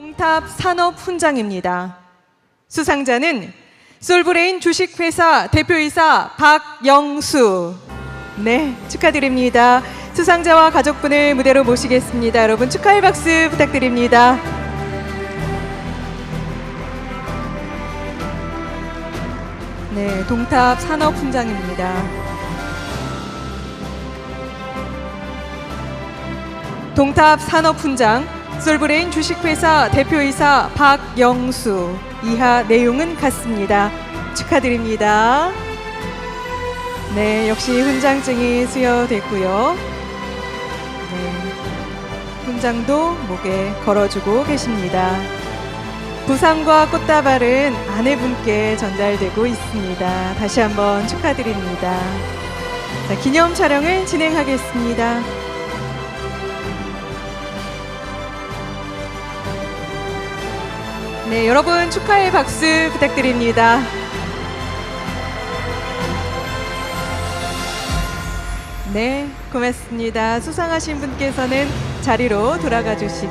동탑 산업 훈장입니다. 수상자는 솔브레인 주식회사 대표이사 박영수. 네, 축하드립니다. 수상자와 가족분을 무대로 모시겠습니다. 여러분 축하의 박수 부탁드립니다. 네, 동탑 산업 훈장입니다. 동탑 산업 훈장 솔브레인 주식회사 대표이사 박영수 이하 내용은 같습니다. 축하드립니다. 네, 역시 훈장증이 수여됐고요. 네, 훈장도 목에 걸어주고 계십니다. 부상과 꽃다발은 아내분께 전달되고 있습니다. 다시 한번 축하드립니다. 자, 기념 촬영을 진행하겠습니다. 네, 여러분 축하의 박수 부탁드립니다. 네, 고맙습니다. 수상하신 분께서는 자리로 돌아가 주시